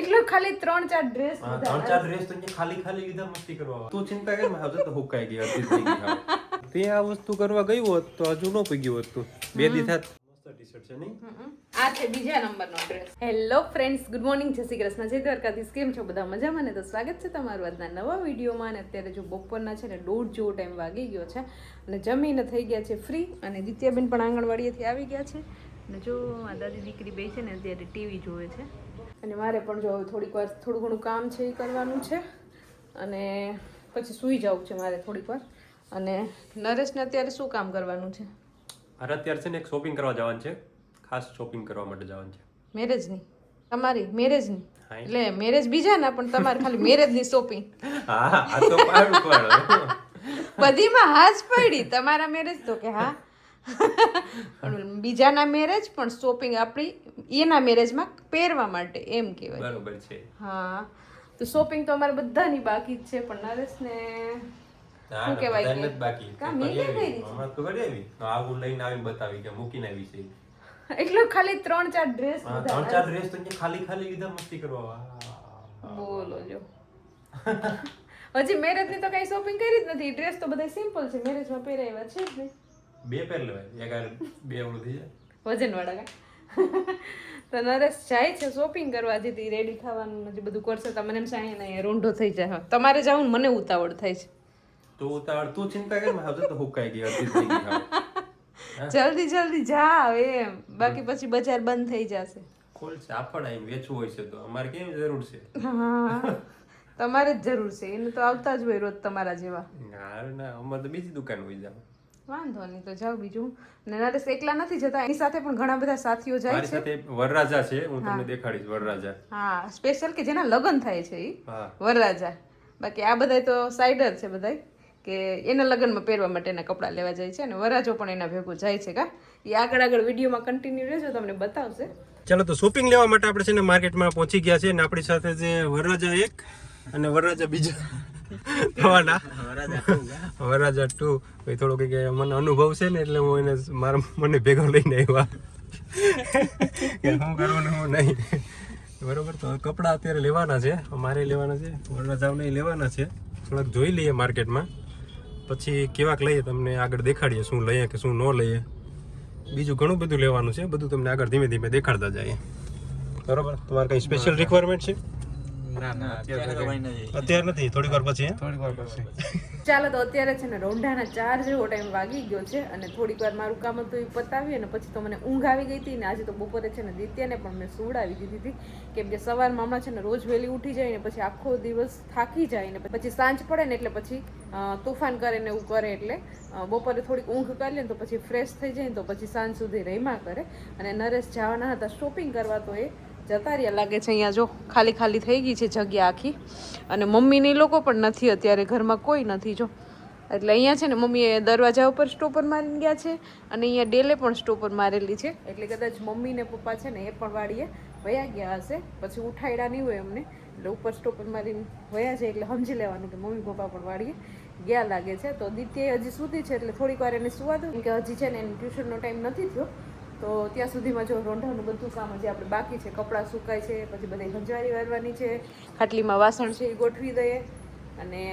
એટલે ખાલી ત્રણ ચાર ડ્રેસ હા, ત્રણ ચાર ડ્રેસ તો અહીંયા ખાલી ખાલી લીધા મસ્તી કરવા તું ચિંતા કર મેં તો હુકાઈ ગઈ થઈ તે આ વસ્તુ કરવા ગયું હોત તો હજુ ન પગ્યું હોત તું. બે દી થાત. આ છે બીજા નંબરનો dress hello friends good morning Jai Shri Krishna. જય દ્વારકાધીશ. કેમ છો? બધા મજામાં ને? તો સ્વાગત છે તમારું આજના નવા વિડીયોમાં. અને અત્યારે જો બપોરના છે ને દોઢ જેવો ટાઈમ વાગી ગયો છે. અને જમીને થઈ ગયા છે ફ્રી અને દિત્યાબેન પણ આંગણવાડીએથી આવી ગયા છે. અને જો આ દાદી દીકરી બે છે ને અત્યારે ટીવી જોવે છે. અને મારે પણ જો થોડીક વાર થોડું ઘણું કામ છે એ કરવાનું છે. અને પછી સૂઈ જવું છે મારે થોડીક વાર. અને નરેશને અત્યારે શું કામ કરવાનું છે? મારે અત્યારે છે ને એક શોપિંગ કરવા જવાનું છે. ખાસ શોપિંગ કરવા માટે જવાનું છે. મેરેજની? તમારી મેરેજની? એટલે મેરેજ બીજા ના પણ તમારે ખાલી મેરેજની શોપિંગ હા આ તો પાડું પણ. બધીમાં હા પડી. તમારા મેરેજ તો કે હા. પણ બીજાના મેરેજ પણ શોપિંગ આપણી એના મેરેજમાં પહેરવા માટે એમ કહેવાય. બરોબર છે. હા. તો શોપિંગ તો અમારે બધાની બાકી જ છે પણ નરેશને ના, શું કહેવાય કે? બાકી. હમણાં તો આવી. આવું લઈને આવીને બતાવી કે મૂકીને આવી છે. એટલો ખાલી ત્રણ ચાર ડ્રેસ ત્રણ ચાર ડ્રેસ તો ખાલી ખાલી લીધા મસ્તી કરવા. બોલો જો. હજી મેરેજની તો કઈ શોપિંગ કરી જ નથી. ડ્રેસ તો બધા સિમ્પલ છે. મેરેજમાં પહેરાવ્યા છે જ નહીં. બે પેર લેવાય. એક હારે બે ઓલું થઈ જાય. વજન વાળા કા? તો નરેશ જાય છે શોપિંગ કરવા જેથી રેડી થવાનું ને બધું કરશે તો મને એમ સાંઈ નહીં રૂંઢો થઈ જાય. તમારે જવું મને ઉતાવળ થાય છે. તો ઉતાવળ તું ચિંતા કર મેં તો હુકાઈ ગઈ હાવ. જલ્દી જલ્દી જાવ એમ. બાકી પછી બજાર બંધ થઈ જશે. ખોલ છે આઈ વેચવું હોય છે તો. અમારે કેમ જરૂર છે? હા. તમારે જ જરૂર છે. એને તો આવતા જ હોય રોજ તમારા જેવા. ના ના અમારે તો બીજી દુકાન હોય જાવ. વાંધો નહીં તો જાવ બીજું. ને નરેશ એકલા નથી જતા એની સાથે પણ ઘણા બધા સાથીઓ જાય મારી છે. સાથે વરરાજા છે હું તમને દેખાડીશ વરરાજા. હા સ્પેશિયલ કે જેના લગ્ન થાય છે ઈ? વરરાજા. બાકી આ બધાય તો સાઈડર છે બધાય કે એના લગ્નમાં પહેરવા માટેના કપડાં લેવા જાય છે અને વરાજો પણ એના ભેગું જાય છે કા? એ આગળ આગળ વિડીયોમાં કન્ટિન્યુ રહેજો તમને બતાવશે. ચાલો તો શોપિંગ લેવા માટે આપણે છે ને માર્કેટમાં પહોંચી ગયા છે ને આપણી સાથે જે વરરાજા એક અને વરરાજા બીજા. થવાના વરરાજા ટુ ભાઈ થોડો કે મને અનુભવ છે ને એટલે હું એને મારા મને ભેગો લઈને આવ્યા. કે કરવાનું હું નહીં. બરોબર તો કપડાં અત્યારે લેવાના છે. મારે લેવાના છે. વરરાજાઓને લેવાના છે. થોડાક જોઈ લઈએ માર્કેટમાં. પછી કેવાક લઈએ તમને આગળ દેખાડીએ શું લઈએ કે શું ન લઈએ. બીજું ઘણું બધું લેવાનું છે. બધું તમને આગળ ધીમે ધીમે દેખાડતા જઈએ. બરોબર? તમારે કંઈ સ્પેશિયલ રિક્વાયરમેન્ટ છે? અત્યારે નથી. થોડીક વાર પછી થોડીક વાર પછી. ચાલો તો અત્યારે છે ને રોંઢાના ચાર જેવો ટાઈમ વાગી ગયો છે અને થોડીક વાર મારું કામ હતું એ પતાવી અને પછી તો મને ઊંઘ આવી ગઈ હતી ને આજે તો બપોરે છે ને દિત્યાને પણ મેં સુવડાવી દીધી હતી. કેમ કે સવારમાં હમણાં છે ને રોજ વહેલી ઉઠી જાય ને પછી આખો દિવસ થાકી જાય ને પછી સાંજ પડે ને એટલે પછી તોફાન કરે ને એવું કરે એટલે બપોરે થોડીક ઊંઘ કરી લે ને તો પછી ફ્રેશ થઈ જાય ને તો પછી સાંજ સુધી રહીમાં કરે. અને નરેશ જવાના હતા શોપિંગ કરવા તો એ જતા રહ્યા. લાગે છે અહીંયા જો ખાલી ખાલી થઈ ગઈ છે જગ્યા આખી. અને મમ્મીને લોકો પણ નથી અત્યારે ઘરમાં, કોઈ નથી જો. એટલે અહીંયા છે ને મમ્મીએ દરવાજા ઉપર સ્ટોપર મારીને ગયા છે અને અહીંયા ડેલે પણ સ્ટોપર મારેલી છે. એટલે કદાચ મમ્મી ને પપ્પા છે ને એ પણ વાળીએ વયા ગયા હશે. પછી ઉઠાડ્યા નહીં હોય એમને. એટલે ઉપર સ્ટોપર મારીને વયા છે એટલે સમજી લેવાનું કે મમ્મી પપ્પા પણ વાળીએ ગયા લાગે છે. તો દિત્ય હજી સુધી છે એટલે થોડીક વાર એને સુવા દઉં. કે હજી છે ને એને ટ્યુશનનો ટાઈમ નથી થયો. તો ત્યાં સુધીમાં જો રોંઢાનું બધું કામ હજી આપણે બાકી છે કપડાં સુકાય છે પછી બધી હંજારી વારવાની છે ખાટલીમાં વાસણ છે એ ગોઠવી દઈએ અને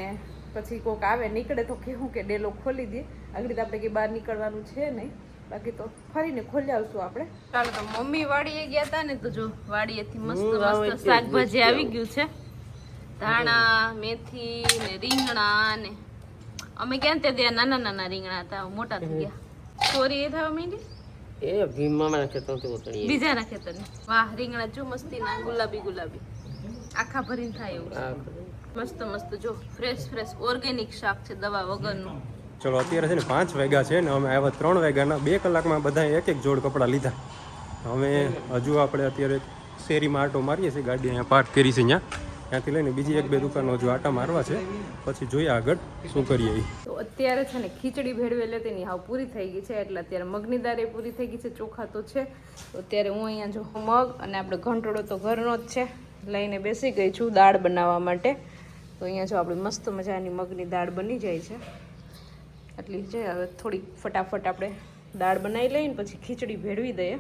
પછી કોક આવે નીકળે તો કેવું કે ડેલો ખોલી દે આગળ તો આપણે કે બહાર નીકળવાનું છે નહીં. બાકી તો ફરીને ખોલી આવશું આપણે. ચાલો તો મમ્મી વાડીએ ગયા હતા ને તો જો વાડીએથી મસ્ત મસ્ત શાકભાજી આવી ગયું છે. ધાણા મેથી ને રીંગણા ને અમે ક્યાં તે ત્યાં નાના નાના રીંગણા હતા મોટા થઈ ગયા. સોરી એ થવા માંડી? એ ભીમમાં ખેતરથી ઉતરીએ. બીજાના ખેતરની. વાહ રીંગણા જો મસ્તી ના ગુલાબી ગુલાબી. આખા ભરીને થાય એવું મસ્ત મસ્ત. જો ફ્રેશ ફ્રેશ ઓર્ગેનિક શાક છે દવા વગરનું. ચલો અત્યારે છે ને પાંચ વાગ્યા છે ને અમે આવ્યા ત્રણ વાગ્યાના. બે કલાકમાં બધા એક એક જોડ કપડાં લીધા. હવે હજુ આપણે અત્યારે શેરીમાં આટો મારીએ છીએ. ગાડી અહીંયા પાર્ક કરી છે અહીંયા. ત્યાંથી લઈને બીજી એક બે દુકાનો હજુ આટા મારવા છે, પછી જોઈએ આગળ શું કરીએ તો અત્યારે છે ને ખીચડી ભેળવેલી હતી ની હાવ પૂરી થઈ ગઈ છે, એટલે અત્યારે મગની એ પૂરી થઈ ગઈ છે, ચોખા તો છે. તો અત્યારે હું અહીંયા જો મગ અને આપણે ઘંટોળો તો ઘરનો જ છે, લઈને બેસી ગઈ છું દાળ બનાવવા માટે. તો અહીંયા જો આપણી મસ્ત મજાની મગની દાળ બની જાય છે. એટલી છે હવે થોડી ફટાફટ આપણે દાળ બનાવી લઈએ ને પછી ખીચડી ભેળવી દઈએ.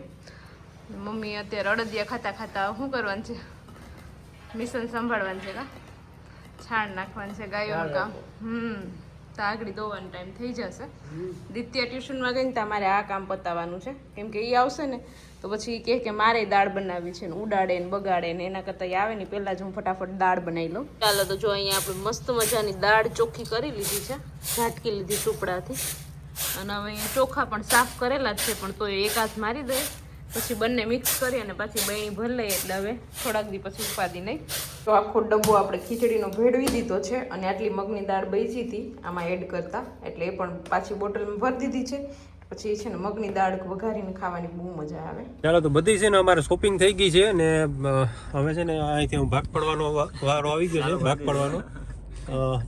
મમ્મી અત્યારે અડદિયા ખાતા ખાતા શું કરવાનું છે? મિશન સંભાળવાનું છે કા? છાણ નાખવાનું છે ગાયોનું કામ. હમ. તો આગળ દોવાનો ટાઈમ થઈ જશે. દિત્ય ટ્યુશનમાં ગઈને તમારે આ કામ પતાવવાનું છે. કેમ કે એ આવશે ને તો પછી એ કહે કે મારે દાળ બનાવવી છે ને ઉડાડે ને બગાડે ને એના કરતાં આવે ને પહેલાં જ હું ફટાફટ દાળ બનાવી લઉં. ચાલો તો જો અહીંયા આપણે મસ્ત મજાની દાળ ચોખ્ખી કરી લીધી છે. ઝાટકી લીધી ટુકડાથી. અને હવે અહીંયા ચોખા પણ સાફ કરેલા જ છે પણ તો એક હાથ મારી દે. પછી બંને મિક્સ કરી અને પાછી બહેણી ભરી લઈએ એટલે હવે થોડાક દી પછી ઉપાદી નહીં. તો આખો ડબ્બો આપણે ખીચડીનો ભેળવી દીધો છે અને આટલી મગની દાળ બચી હતી આમાં એડ કરતા. એટલે એ પણ પાછી બોટલમાં ભરી દીધી છે. પછી છે ને મગની દાળ વઘારીને ખાવાની બહુ મજા આવે. ચાલો તો બધી છે ને અમારે શોપિંગ થઈ ગઈ છે અને હવે છે ને અહીંથી હું ભાગ પડવાનો વારો આવી ગયો છે ભાગ પડવાનો.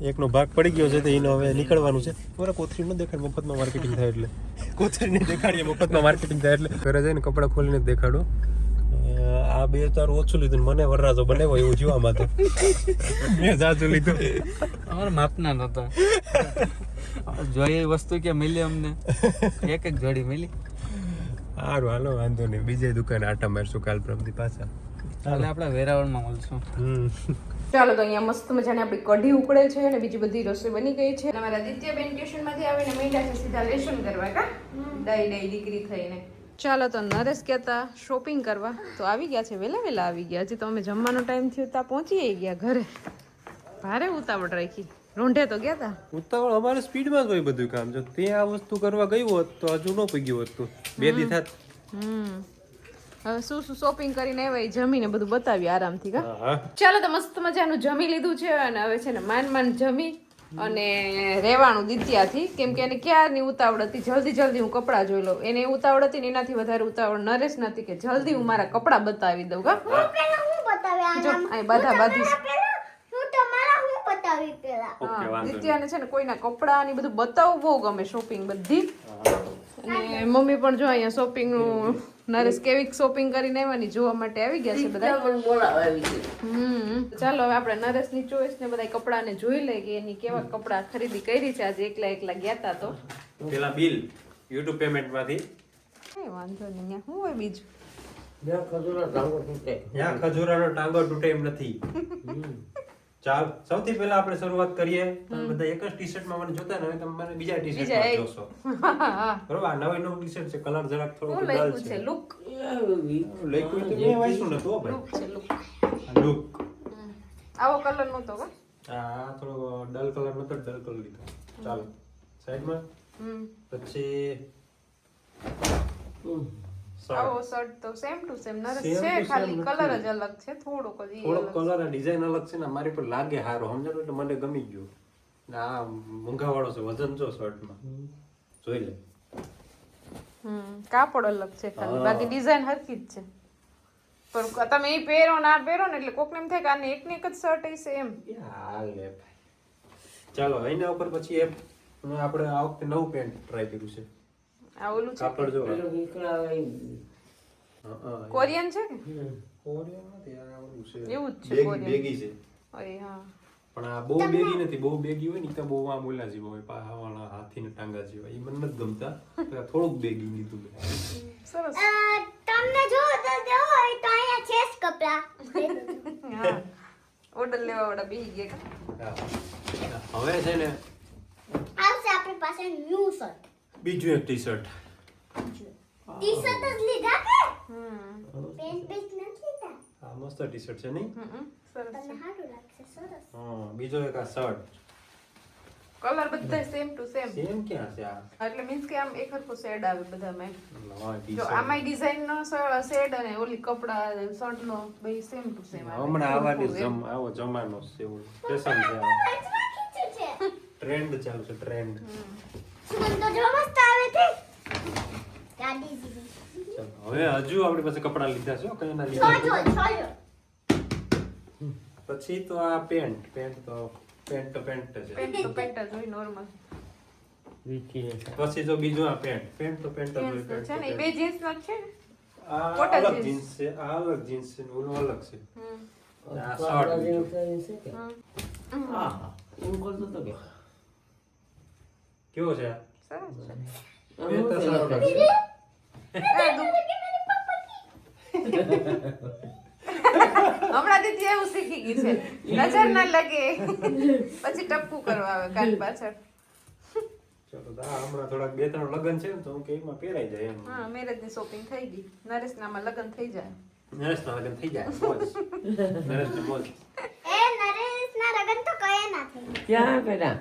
એકનો ભાગ પડી ગયો છે તો એનો હવે નીકળવાનું છે. મારા કોથરી ન દેખાડ મફતમાં માર્કેટિંગ થાય એટલે. કોથરીને દેખાડીએ મફતમાં માર્કેટિંગ થાય એટલે. ઘરે જઈને કપડાં ખોલીને દેખાડો. આ બે તારું ઓછું લીધું મને વરરાજો બનાવ્યો એવું જોવામાં તો. મેં જાજુ લીધું. અમારા માપના નહોતા. જોઈએ વસ્તુ કે મળી અમને. એક એક જોડી મળી સારું હાલો વાંધો નહીં. બીજે દુકાને આટા મારશું કાલ પ્રમથી પાછા. એટલે આપણે વેરાવળમાં મળશું. હમ. ચાલો તો અહીંયા મસ્ત મજાની આપણી કઢી ઉકળે છે અને બીજી બધી રસોઈ બની ગઈ છે. અને મારા દિત્યાબેન ટ્યુશનમાંથી આવીને મીંડા છે સીધા લેશન કરવા કા? ડાઈ ડાઈ દીકરી થઈને. ચાલો તો નરેશ કહેતા શોપિંગ કરવા. તો આવી ગયા છે વહેલા વહેલા આવી ગયા હજી તો અમે જમવાનો ટાઈમ થયો ત્યાં પહોંચી ગયા ઘરે. ભારે ઉતાવળ રાખી. રોંઢે તો ગયા હતા ઉતાવળ અમારે સ્પીડમાં જ હોય બધું કામ. જો તે આ વસ્તુ કરવા ગયું હોત તો હજુ ન પગ્યું હોત તું. બે દી થાત. હમ. હવે શું શું શોપિંગ કરીને આવ્યા એ જમીને બધું બતાવી આરામથી કા ચાલો તો મસ્ત મજાનું જમી લીધું છે અને હવે છે ને માંડ માંડ જમી અને રહેવાનું દિત્યાથી. કેમ કે એને ક્યારની ઉતાવળ હતી? જલ્દી જલ્દી હું કપડાં જોઈ લઉં. એને ઉતાવળ હતી ને એનાથી વધારે ઉતાવળ નરેશ નથી કે જલ્દી હું મારા કપડાં બતાવી દઉં કા જો અહીં બધા બાધી બતાવી પેલા. હા. દિત્યાને છે ને કોઈના કપડા ને બધું બતાવવું બહુ ગમે શોપિંગ બધી. અને મમ્મી પણ જો અહીંયા શોપિંગનું નરેશ કેવી શોપિંગ કરીને આવ્યા જોવા માટે આવી ગયા છે બધા હમ. ચાલો હવે આપણે નરેશની ચોઈસ ને બધા કપડા ને જોઈ લઈએ કે એની કેવા કપડા ખરીદી કરી છે આજે એકલા એકલા ગયા તા તો. પેલા બિલ યુટ્યુબ પેમેન્ટમાંથી. કઈ વાંધો નહીં હું શું હોય બીજું? ત્યાં ખજૂરાનો ટાંગો તૂટે એમ નથી. ચાલ સૌથી પહેલા આપણે શરૂઆત કરીએ. તમે બધા એક જ ટી શર્ટમાં મને જોતા ને તમે મને બીજા ટી શર્ટ શર્ટમાં જોશો. હા બરોબર આ નવી નવું ટી શર્ટ છે કલર જરાક થોડો લખ્યું છે. લુક લખ્યું તો મેં વાંચ્યું નતું હો ભાઈ. લુક આવો કલર નતો કા આ થોડો ડલ કલર નતો ડલ કલર લીધો. ચાલો સાઈડમાં હમ. પછી આવો શર્ટ તો સેમ ટુ સેમ નરસ છે ખાલી કલર જ અલગ છે થોડોક જ ઈ કલર ડિઝાઇન અલગ છે ને મારી પર લાગે સારો સમજો એટલે મને ગમી ગયો. ને આ મૂંઘાવાળો છે વજન જો શર્ટમાં જોઈ લે. હમ કાપડ અલગ છે ખાલી બાકી ડિઝાઇન હરખી જ છે. પણ તમે એ પહેરો ના પહેરો ને એટલે કોકને એમ થાય કે આને એક ને એક જ શર્ટ હશે એમ. હાલે ભાઈ. ચાલો એના ઉપર પછી એમ આપણે આ વખતે નવું પેન્ટ ટ્રાય કર્યું છે. આ ઓલું છે કાપડ જો. હા, હા. કોરિયન છે કે? કોરિયન નથી આ ઓલું છે. એવું જ છે કોરિયન. બેગી છે. અરે હા. પણ આ બહુ બેગી નથી બહુ બેગી હોય ને તો બહુ આમ ઓલા જેવા હોય પાહાવાળા હાથીને ટાંગા જેવા. એ મને નથી ગમતા. એટલે થોડુંક બેગી લીધું મેં સરસ. તમને જો તો જો હોય તો અહીંયા છે જ કપડા. હા. ઓર્ડર લેવા વાળા બેહી ગયા હવે છે ને આવશે આપણી પાસે ન્યૂ શર્ટ. બીજું એક ટી શર્ટ ટી શર્ટ જ લીધા કે? હમ પેન્ટ પેન્ટ નથી લીધા? આ મસ્ત ટી શર્ટ છે નહીં. સરસ તમને સારું લાગશે સરસ. હા બીજો એક આ શર્ટ. કલર બધા સેમ ટુ સેમ સેમ ક્યાં છે આ? એટલે મીન્સ કે આમ એક હરખો શેડ આવે બધામાં જો આમાંય ડિઝાઇન નો શેડ અને ઓલી કપડા શર્ટ નો બે સેમ ટુ સેમ હમણાં આવવાની જમ આવો જમાનો છે એવું. ફેશન છે ટ્રેન્ડ ચાલુ છે ટ્રેન્ડ સુગંધ તો જો મસ્ત આવે છે. ગાડી સીધી હવે હજુ આપણી પાસે કપડા લીધા છે હો, કઈ ના લીધા જો છો જો પછી તો આ પેન્ટ પેન્ટ તો પેન્ટ તો પેન્ટ છે. પેન્ટ તો પેન્ટ જ હોય નોર્મલ પછી તો બીજો આ પેન્ટ પેન્ટ તો પેન્ટ જ હોય પેન્ટ છે ને બે જીન્સ નો છે આ અલગ જીન્સ છે આ અલગ જીન્સ છે ઓલો અલગ છે. હા આ શર્ટ. છે આ? સરસ છે તો જ છે. હમણાં દીદી એવું શીખી ગઈ છે. નજર ના લાગે. પછી ટપકું કરવા આવે કાન પાછળ. ચલો દા હમણાં થોડાક બે ત્રણ લગન છે તો હું કે એમાં પહેરાઈ જાય એમ. હા મેરેજની શોપિંગ થઈ ગઈ. નરેશનામાં લગ્ન થઈ જાય. નરેશના લગન થઈ જાય મોજ. નરેશને મોજ. એ નરેશના લગન તો કયા ના થઈ ક્યાં પેલા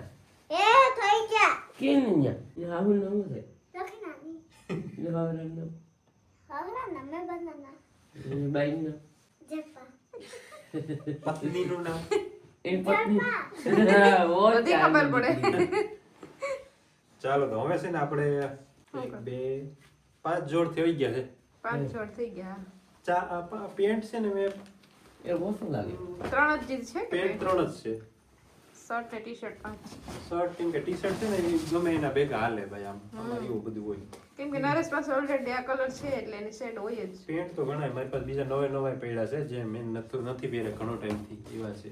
એ થઈ ગયા. કેમ અહીંયા રાહુલ નવું છે લખી નાની રાહુલનું હવરા ના મેં બનાના બાઈ નું નામ એ પત્ની બધી ખબર પડે ચાલો તો હવે છે ને આપણે એક બે પાંચ જોડ થઈ ગયા છે. પાંચ જોડ થઈ ગયા. ચા પેન્ટ છે ને મેં એ ઓછું લાગે. ત્રણ જ ચીજ છે પેન્ટ ત્રણ જ છે. શર્ટ ને ટી શર્ટ પાંચ શર્ટ કેમ કે ટી શર્ટ છે ને એ ગમે એના ભેગા હાલે ભાઈ આમ. અમારે એવું બધું હોય. કેમ કે નરેશ પાસે ઓલરેડી આ કલર છે એટલે એની સેટ હોય જ. પેન્ટ તો ઘણા મારી પાસે બીજા નવે નવા પડ્યા છે જે મેં નથી નથી પહેરે ઘણો ટાઈમથી. એવા છે.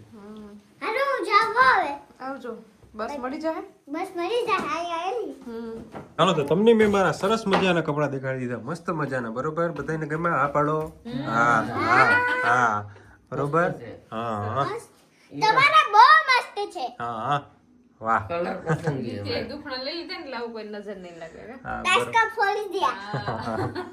હાલો હું જાવ હવે. આવજો. બસ મળી જાય બસ મરી જાય આઈ આયેલી હાલો તો તમને મેં મારા સરસ મજાના કપડા દેખાડી દીધા. મસ્ત મજાના બરોબર? બધાને ગમે? હા પાડો. હા હા હા. બરોબર? હા હા. તમારા બહુ મસ્ત છે. હા વાહ. કલર પસંદગી છે દુખણા લઈ લીધા ને એટલે કોઈ નજર નહીં લાગે ડાસ્ક ફોડી દિયા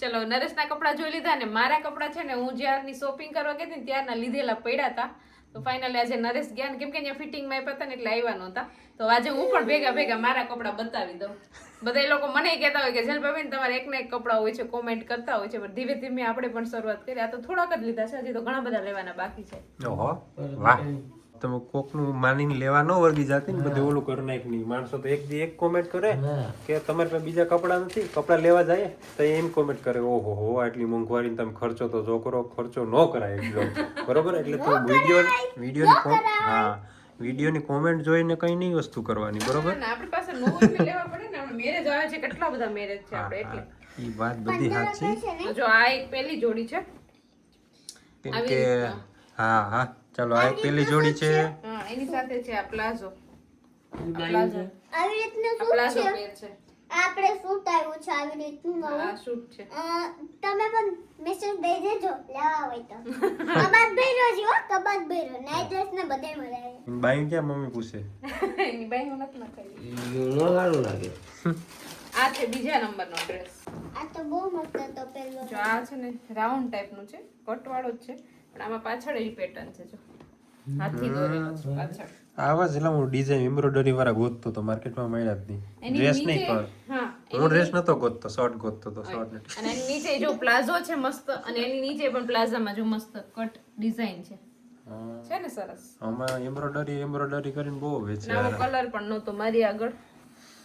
ચલો નરેશના કપડાં જોઈ લીધા ને મારા કપડાં છે ને હું જ્યારની શોપિંગ કરવા ગઈ હતી ને ત્યારના લીધેલા પડ્યા હતા. તો ફાઇનલી આજે નરેશ ગયા ને કેમ કે અહીંયા ફિટિંગમાં આપ્યા હતા ને એટલે આવ્યા નહોતા. તો આજે હું પણ ભેગા ભેગા મારા કપડાં બતાવી દઉં. બધા લોકો મને કહેતા હોય કે જલભાઈ તમારે એક ને એક કપડાં હોય છે કોમેન્ટ કરતા હોય છે પણ ધીમે ધીમે આપણે પણ શરૂઆત કરી. આ તો થોડાક જ લીધા છે હજી તો ઘણા બધા લેવાના બાકી છે. ઓહો વાહ. તમે કોકનું માનીને લેવા ન વર્ગી જાતી ને બધું ઓલું કરી નાખ નહીં માણસો તો એક દી એક કોમેન્ટ કરે કે તમારે પાસે બીજા કપડાં નથી કપડાં લેવા જાય? તો એમ કોમેન્ટ કરે ઓહો હો આટલી મોંઘવારી તમે ખર્ચો તો જો કરો ખર્ચો ન કરાય એટલો. બરોબર? એટલે તો વીડિયો વિડીયોની કોમ હા વિડીયોની કોમેન્ટ જોઈને કઈ નહીં વસ્તુ કરવાની બરોબર? આપણી પાસે નો લેવા પડે ને મેરેજ આવે છે કેટલા બધા મેરેજ છે આપણે એટલે. એ વાત બધી સાચી. જો આ એક પહેલી જોડી છે. કેમ કે હા હા. ચાલો આ પેલી જોડી છે. હા એની સાથે છે આ પ્લાઝો. પ્લાઝો. આવી રીતનું શું પ્લાઝો છે. પેર છે. આપણે શૂટ આવ્યું છે આવી રીતનું નવું. આ શૂટ છે. તમે પણ મેસેજ દઈ દેજો. લેવા હોય તો. કબાટ ભર્યો છે કબાટ ભર્યો નાઈટ ડ્રેસ ને બધે મળે બાઈ ક્યાં મમ્મી પૂછે? એની બાઈ હું નથી નખાઈ નો સારું લાગે. આ છે બીજા નંબરનો ડ્રેસ આ તો બહુ મસ્ત હતો પેલો જો આ છે ને રાઉન્ડ ટાઈપનું છે કટવાળો જ છે. પણ આમાં પાછળ એ પેટર્ન છે જો. હાથી દોરેલો છે પાછળ. આવા જ હું ડિઝાઇન એમ્બ્રોઇડરી વાળા ગોતતો તો માર્કેટમાં મળ્યા જ નહીં. ડ્રેસ નહીં પણ હા હું ડ્રેસ નતો ગોતતો શર્ટ ગોતતો તો શર્ટ અને એની નીચે જો પ્લાઝો છે મસ્ત અને એની નીચે પણ પ્લાઝામાં જો મસ્ત કટ ડિઝાઇન છે. છે ને સરસ? આમાં એમ્બ્રોઇડરી એમ્બ્રોઇડરી કરીને બહુ વેચે નવો કલર પણ નહોતો મારી આગળ.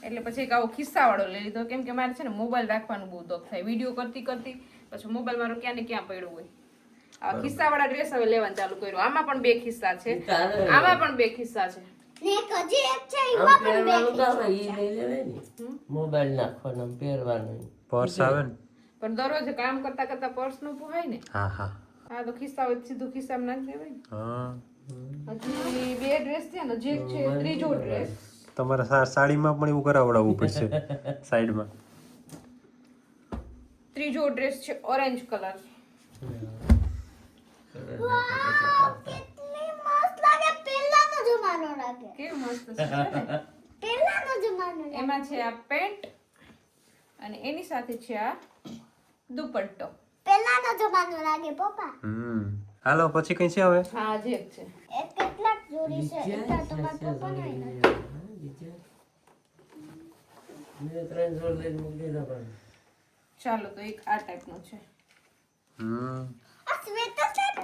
એટલે પછી એક આવો ખિસ્સાવાળો લઈ લીધો. કેમ કે મારે છે ને મોબાઈલ રાખવાનું બહુ દોખ થાય. વીડિયો કરતી કરતી પછી મોબાઈલ મારો ક્યાં ને ક્યાં પડ્યો હોય. આ ખિસ્સાવાળા ડ્રેસ હવે લેવાનું ચાલુ કર્યું. આમાં પણ બે ખિસ્સા છે. આમાં પણ બે ખિસ્સા છે. મોબાઈલ નાખવાનો પહેરવાનો. પર્સ આવે ને? પણ દરરોજ કામ કરતા કરતા પર્સનું પોહાય ને. હા હા. હા તો ખિસ્સા હોય સીધું ખિસ્સામાં નાખી દેવાય હા. હજી બે ડ્રેસ છે ને હજી એક છે ત્રીજો ડ્રેસ તમારે સાડીમાં પણ એવું કરાવડાવવું પડશે સાઈડમાં. ત્રીજો ડ્રેસ છે ઓરેન્જ કલર કેટલી મસ્ત લાગે પહેલાનો જમાનો લાગે કેવું મસ્ત છે પહેલાનો જમાનો એમાં છે આ પેન્ટ અને એની સાથે છે આ દુપટ્ટો. પહેલાનો જમાનો લાગે પપ્પા હમ. હાલો પછી કઈ છે હવે? હા જે છે. એ કેટલાક જોડી છે એટલા તો મારા પપ્પા મેં ત્રણ જોડ લઈને મૂકી દીધા ચાલો તો એક આ ટાઈપનો છે. હમ. આ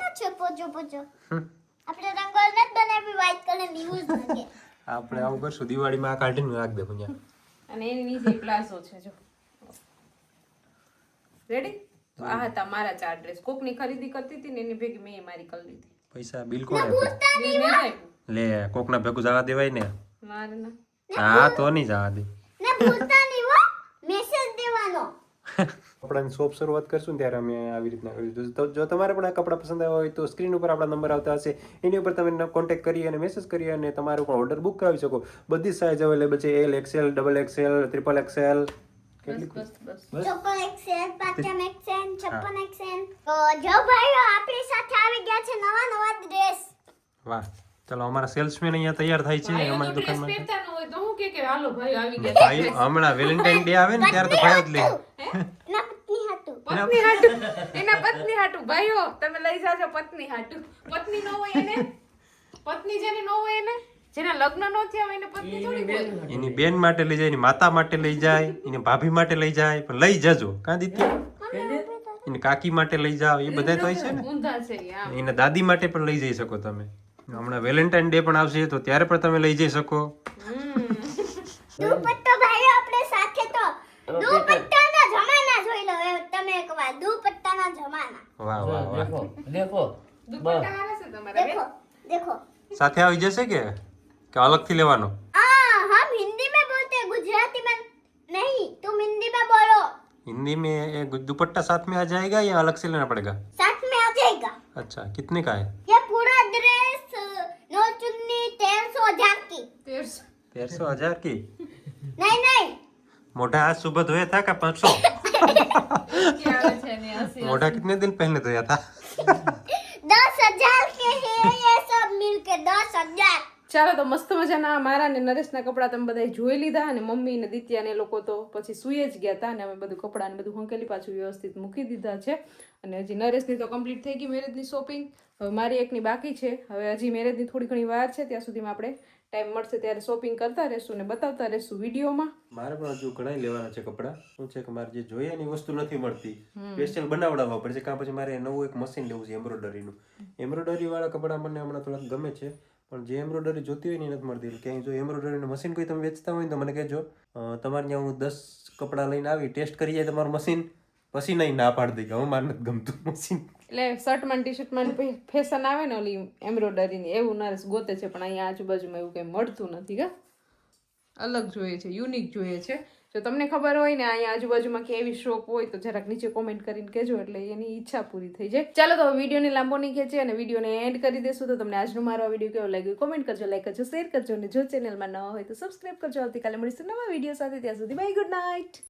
નો છે આપણે રંગોળ નથી બનાવી વ્હાઈટ કલરની યુઝ લાગે આપણે આવું કરશું દિવાળીમાં આ કાર્ટૂન નાખ દે અહીંયા અને એની નીચે પ્લાઝો છે જો. રેડી તો આ હતા મારા ચાર ડ્રેસ કોકની ખરીદી કરતી હતી ને એની ભેગી મેં મારી કરી લીધી. પૈસા બિલ કોણ આપ્યું. લે કોકના ભેગું જવા દેવાય ને. મારે ના હા તો નહીં જવા દે. ને ભૂલતા નહીં હો મેસેજ દેવાનો કપડાની શોપ શરૂઆત કરશું ત્યારે અમે આવી રીતના કરીશું. તો જો તમારે પણ આ કપડાં પસંદ આવ્યા હોય તો સ્ક્રીન ઉપર આપણા નંબર આવતા હશે. એની ઉપર તમે કોન્ટેક્ટ કરી અને મેસેજ કરી અને તમારો પણ ઓર્ડર બુક કરાવી શકો. બધી સાઇઝ અવેલેબલ છે. L XL double XL triple XL વાહ. ચાલો અમારા સેલ્સમેન અહીંયા તૈયાર થાય છે. અમારી દુકાનમાં પહેરતા ન હોય તો હું કે કે હાલો ભાઈઓ આવી ગયા ભાઈ હમણાં વેલેન્ટાઇન ડે આવે ને ત્યારે તો ભાઈ જ લે. ના પત્ની હાટુ. એના પત્ની હાટુ. ભાઈઓ તમે લઈ જાજો પત્ની હાટુ. પત્ની નો હોય એને. પત્ની જેને નો હોય એને જેના લગ્ન નો થયા હોય એને પત્ની થોડી હોય એની બેન માટે લઈ જાય એની માતા માટે લઈ જાય એની ભાભી માટે લઈ જાય પણ લઈ જજો. કાં દીત્ય? એની? કાકી માટે લઈ જાઓ એ બધા તો હોય છે ને? એના દાદી માટે પણ લઈ જઈ શકો તમે. હમણાં વેલેન્ટાઇન ડે પણ આવશે તો ત્યારે પણ તમે લઈ જઈ શકો. દુપટ્ટો ભાઈ આપણે સાથે તો. દુપટ્ટાના જમાના જોઈ લો એ તમે એકવાર દુપટ્ટાના જમાના વાહ વાહ વાહ દેખો દેખો દુપટ્ટા હારા છે તમારા देखो देखो સાથે આવી જશે કે કે અલગથી લેવાનો आ हम हिंदी में बोलते हैं गुजराती में नहीं तुम हिंदी में बोलो हिंदी में ये दुपट्टा साथ में आ जाएगा या अलग से लेना पड़ेगा साथ में आ जाएगा अच्छा कितने का है ये पूरा ड्रेस नो चुन्नी तेरह सौ हजार की તેરસો तेरह सौ हजार की नहीं नहीं मोटा आज सुबह धोया था का पाँच सौ કે આવે છે એની હસી मोटा कितने दिन पहले धोया था दस हजार के हैं ये सब मिलके दस हजार ચાલો તો મસ્ત મજાના મારા ને નરેશના કપડાં તમે બધા જોઈ લીધા અને મમ્મી ને દિત્યા ને એ લોકો તો પછી સુઈ જ ગયા હતા અને અમે બધું કપડાં ને બધું હંકેલી પાછું વ્યવસ્થિત મૂકી દીધા છે અને હજી નરેશની તો કમ્પ્લીટ થઈ ગઈ મેરેજની શોપિંગ હવે મારી એકની બાકી છે હવે હજી મેરેજની થોડી ઘણી વાર છે ત્યાં સુધીમાં આપણે ટાઈમ મળશે ત્યારે શોપિંગ કરતા રહેશું ને બતાવતા રહેશું વિડીયોમાં. મારે પણ હજુ ઘણા લેવાના છે કપડાં. શું છે કે મારે જે જોઈએ એની વસ્તુ નથી મળતી. સ્પેશિયલ બનાવડાવવા પડશે કાં પછી મારે નવું એક મશીન લેવું છે એમ્બ્રોઇડરીનું એમ્બ્રોડરી વાળા કપડાં મને હમણાં થોડાક ગમે છે પણ જે એમ્બ્રોડરી જોતી હોય ને નથી મળતી. ક્યાંય જો એમ્બ્રોઇડરીનું મશીન કોઈ તમે વેચતા હોય તો મને કહેજો. તમારે ત્યાં હું દસ કપડાં લઈને આવી ટેસ્ટ કરી જાય તમારું મશીન પછી નહીં ના પાડી દઈ હું, મારે નથી ગમતું મશીન. એટલે શર્ટમાં ટી શર્ટમાં ફેશન આવે ને ઓલી એમ્બ્રોઇડરીની એવું નર્સ ગોતે છે, પણ અહીંયા આજુબાજુમાં એવું કંઈ મળતું નથી કે અલગ જોઈએ છે યુનિક જોઈએ છે. જો તમને ખબર હોય ને, અહીંયા આજુબાજુમાં કે એવી શોપ હોય, તો જરાક નીચે કોમેન્ટ કરીને કહેજો, એટલે એની ઈચ્છા પૂરી થઈ જાય. ચાલો, તો વિડીયોને લાંબો નહીં ખેંચીએ અને વિડીયોને એન્ડ કરી દેશું, તો તમને આજનો મારો વીડિયો કેવો લાગ્યો કોમેન્ટ કરજો લાઈક કરજો શેર કરજો, અને જો ચેનલમાં નવા હોય તો સબસ્ક્રાઈબ કરજો. આવતીકાલે મળીશું નવા વીડિયો સાથે, ત્યાં સુધી બાય ગુડ નાઇટ